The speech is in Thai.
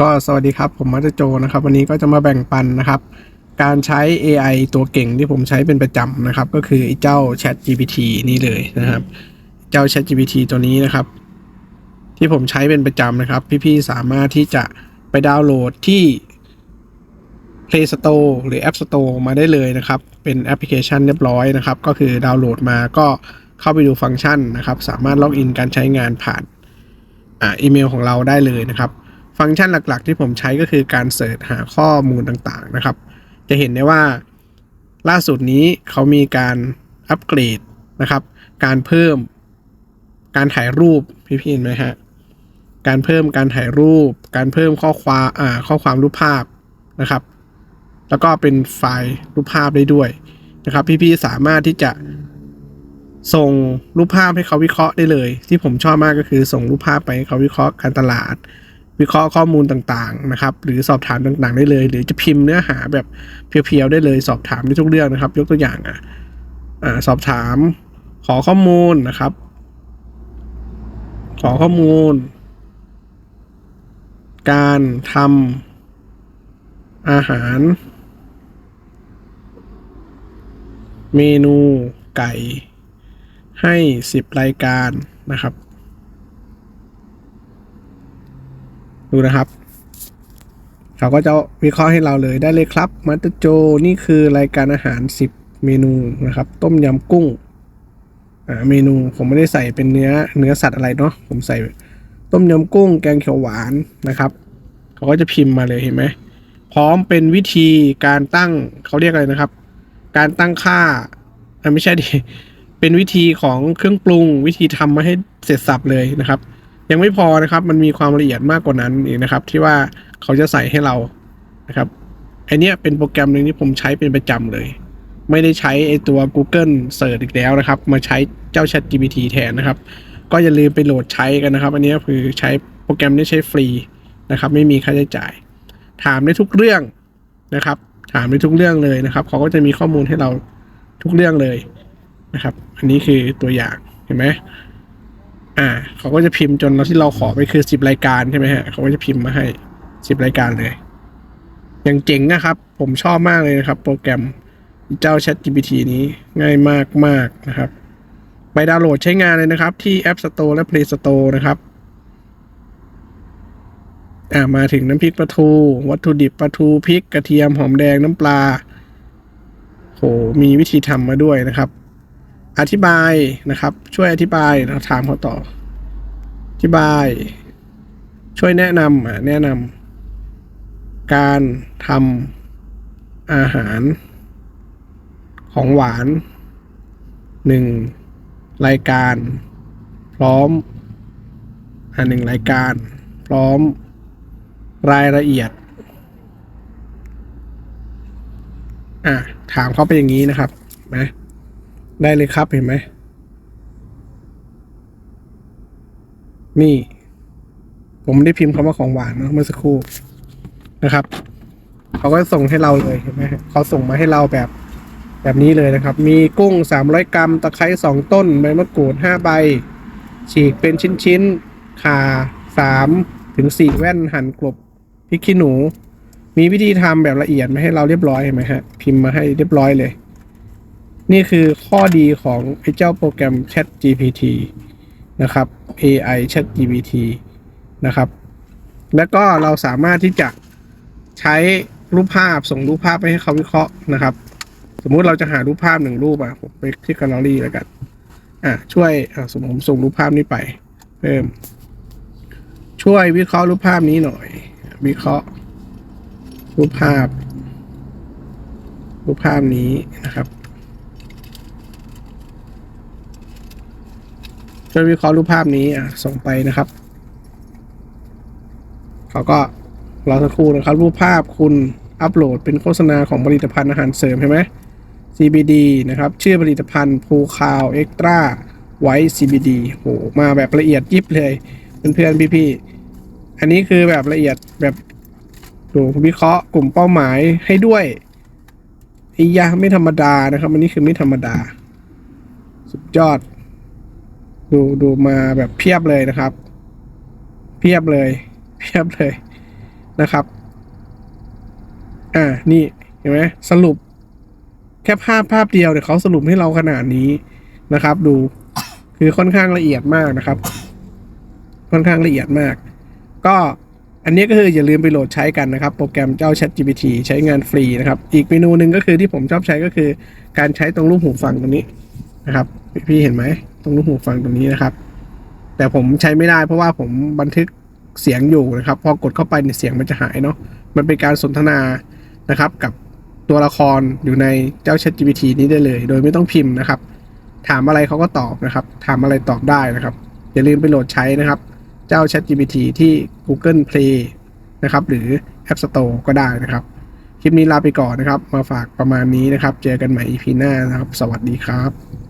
ก็สวัสดีครับ ผมมัตโจนะครับ วันนี้ก็จะมาแบ่งปันนะครับ การใช้ AI ตัวเก่งที่ผมใช้เป็นประจำนะครับ ก็คือไอ้เจ้า Chat GPT นี่เลยนะครับ เจ้า Chat GPT ตัวนี้นะครับ ที่ผมใช้เป็นประจำนะครับ พี่ๆสามารถที่จะไปดาวน์โหลดที่ Play Store หรือ App Store มาได้เลยนะครับ เป็นแอปพลิเคชันเรียบร้อยนะครับ ก็คือดาวน์โหลดมาก็เข้าไปดูฟังก์ชันนะครับ สามารถล็อกอินการใช้งานผ่านอ่าอีเมลของเราได้เลยนะครับ ฟังก์ชันหลักๆ ที่ผมใช้ก็คือการเสิร์ชหาข้อมูลต่างๆนะครับ จะเห็นได้ว่าล่าสุดนี้เขามีการอัปเกรดนะครับ การเพิ่มการถ่ายรูปพี่ๆเห็นไหมฮะการเพิ่มการถ่ายรูป การเพิ่มข้อความอ่าข้อความรูปภาพนะครับ แล้วก็เป็นไฟล์รูปภาพได้ด้วยนะครับ พี่ๆสามารถที่จะส่งรูปภาพให้เขาวิเคราะห์ได้เลย ที่ผมชอบมากก็คือส่งรูปภาพไปให้เขาวิเคราะห์การตลาด วิเคราะห์ข้อมูลต่างๆนะครับ หรือสอบถามต่างๆได้เลย หรือจะพิมพ์เนื้อหาแบบเพียวๆได้เลยสอบถามได้ทุกเรื่องนะครับ ยกตัวอย่างอะอ่าสอบถามขอข้อมูลนะครับ ขอข้อมูล การทำอาหาร เมนูไก่ให้สิบรายการนะครับ ดูนะครับ เขาก็จะวิเคราะห์ให้เราเลยได้เลยครับมัตเตอร์โจนี่คือรายการอาหาร 10 เมนูนะครับ ต้มยำกุ้งอ่าเมนูผมไม่ได้ใส่เป็นเนื้อเนื้อสัตว์อะไรเนาะผมใส่ต้มยำกุ้ง แกงเขียวหวานนะครับ เขาก็จะพิมพ์มาเลยเห็นไหมพร้อมเป็นวิธีการตั้งเขาเรียกอะไรนะครับ การตั้งค่าอ่าไม่ใช่ดิเป็นวิธีของเครื่องปรุงวิธีทำมาให้เสร็จสับเลยนะครับ ยังไม่พอนะครับ มันมีความละเอียดมากกว่านั้นอีกนะครับ ที่ว่าเขาจะใส่ให้เรานะครับไอเนี้ยเป็นโปรแกรมหนึ่งที่ผมใช้เป็นประจำเลย ไม่ได้ใช้ไอตัว Google Search อีกแล้วนะครับ มาใช้เจ้า Chat GPT แทนนะครับ ก็อย่าลืมไปโหลดใช้กันนะครับ อันนี้คือใช้โปรแกรมนี้ใช้ฟรีนะครับ ไม่มีค่าใช้จ่าย ถามได้ทุกเรื่องนะครับ ถามได้ทุกเรื่องเลยนะครับเขาก็จะมีข้อมูลให้เราทุกเรื่องเลยนะครับ อันนี้คือตัวอย่างเห็นไหม อ่า เขาก็จะพิมพ์จนเราที่เราขอไปคือสิบรายการใช่ไหมฮะ เขาก็จะพิมพ์มาให้สิบรายการเลย อย่างเจ๋งนะครับ ผมชอบมากเลยนะครับ โปรแกรมเจ้า Chat GPT นี้ง่ายมากมากนะครับ ไปดาวน์โหลดใช้งานเลยนะครับ ที่ App Store และ Play Store นะครับ อ่ามาถึงน้ำพริกปลาทู วัตถุดิบปลาทูพริกกระเทียมหอมแดงน้ำปลาโหมีวิธีทำมาด้วยนะครับ อธิบายนะครับ ช่วยอธิบายเราถามเขาต่อ อธิบาย ช่วยแนะนำแนะนำการทำอาหาร ของหวานหนึ่งรายการ พร้อมอ่าหนึ่งรายการ พร้อมรายละเอียด อะถามเขาไปอย่างนี้นะครับนะ ได้เลยครับเห็นไหม นี่ ผมไม่ได้พิมพ์คำว่าของหวานนะเมื่อสักครู่นะครับเขาก็ส่งให้เราเลยเห็นไหมเขาส่งมาให้เราแบบแบบนี้เลยนะครับ มีกุ้งสามร้อยกรัม ตะไคร้สองต้น ใบมะกรูดห้าใบ ฉีกเป็นชิ้นๆข่าสามถึงสี่แว่นหั่นกลบพริกขี้หนู มีวิธีทำแบบละเอียดมาให้เราเรียบร้อยเห็นไหมฮะ พิมพ์มาให้เรียบร้อยเลย นี่คือข้อดีของไอ้เจ้าโปรแกรม Chat GPT นะครับ AI Chat GPT นะครับ แล้วก็เราสามารถที่จะใช้รูปภาพส่งรูปภาพไปให้เขาวิเคราะห์นะครับ สมมุติเราจะหารูปภาพหนึ่งรูปอะผมไปที่แกลเลอรี่แล้วกันอะช่วยอะสมมติผมส่งรูปภาพนี้ไปเพิ่มช่วยวิเคราะห์รูปภาพนี้หน่อย วิเคราะห์รูปภาพ รูปภาพนี้นะครับ ช่วยวิเคราะห์รูปภาพนี้อะส่งไปนะครับ เขาก็รอสักครู่นะครับ รูปภาพคุณอัปโหลดเป็นโฆษณาของผลิตภัณฑ์อาหารเสริมใช่ไหม CBD นะครับ ชื่อผลิตภัณฑ์พูคาวเอ็กตร้าไวท์ CBD โหมาแบบละเอียดยิบเลยเพื่อนๆพี่ๆอันนี้คือแบบละเอียดแบบดูวิเคราะห์กลุ่มเป้าหมายให้ด้วยอ้ยาไม่ธรรมดานะครับ อันนี้คือไม่ธรรมดา สุดยอด ดูดูมาแบบเพียบเลยนะครับ เพียบเลย เพียบเลยนะครับอ่านี่เห็นไหมสรุป แค่ภาพภาพเดียวเนี่ยเขาสรุปให้เราขนาดนี้นะครับ ดูคือค่อนข้างละเอียดมากนะครับ ค่อนข้างละเอียดมาก ก็อันนี้ก็คืออย่าลืมไปโหลดใช้กันนะครับ โปรแกรมเจ้า ChatGPT ใช้งานฟรีนะครับ อีกเมนูหนึ่งก็คือที่ผมชอบใช้ก็คือ การใช้ตรงรูปหูฟังตรงนี้นะครับ พี่เห็นไหม ตรงรูปหูฟังตรงนี้นะครับ แต่ผมใช้ไม่ได้เพราะว่าผมบันทึกเสียงอยู่นะครับ พอกดเข้าไปในยเสียงมันจะหายเนาะมันเป็นการสนทนานะครับ กับตัวละครอยู่ในเจ้า ChatGPT นี้ได้เลย โดยไม่ต้องพิมพ์นะครับ ถามอะไรเขาก็ตอบนะครับ ถามอะไรตอบได้นะครับ อย่าลืมไปโหลดใช้นะครับ เจ้า ChatGPT ที่ Google Play นะครับ หรือ App Store ก็ได้นะครับ คลิปนี้ลาไปก่อนนะครับ มาฝากประมาณนี้นะครับ เจอกันใหม่ EP หน้านะครับ สวัสดีครับ